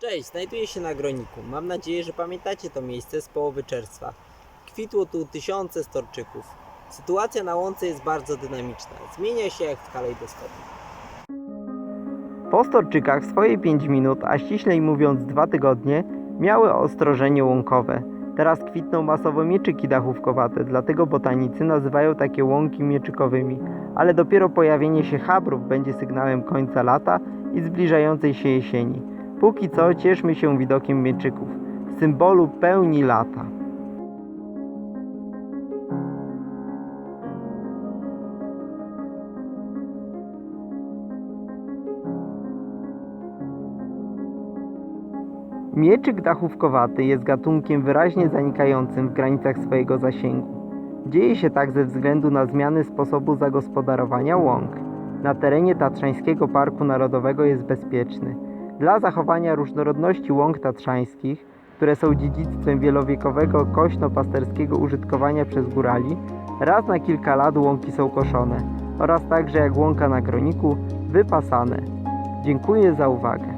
Cześć, znajduję się na Groniku. Mam nadzieję, że pamiętacie to miejsce z połowy czerwca. Kwitło tu tysiące storczyków. Sytuacja na łące jest bardzo dynamiczna. Zmienia się jak w kalejdoskopie. Po storczykach swoje 5 minut, a ściślej mówiąc 2 tygodnie, miały ostrożenie łąkowe. Teraz kwitną masowo mieczyki dachówkowate, dlatego botanicy nazywają takie łąki mieczykowymi. Ale dopiero pojawienie się chabrów będzie sygnałem końca lata i zbliżającej się jesieni. Póki co cieszmy się widokiem mieczyków, symbolu pełni lata. Mieczyk dachówkowaty jest gatunkiem wyraźnie zanikającym w granicach swojego zasięgu. Dzieje się tak ze względu na zmiany sposobu zagospodarowania łąk. Na terenie Tatrzańskiego Parku Narodowego jest bezpieczny. Dla zachowania różnorodności łąk tatrzańskich, które są dziedzictwem wielowiekowego kośno-pasterskiego użytkowania przez górali, raz na kilka lat łąki są koszone oraz także jak łąka na groniku, wypasane. Dziękuję za uwagę.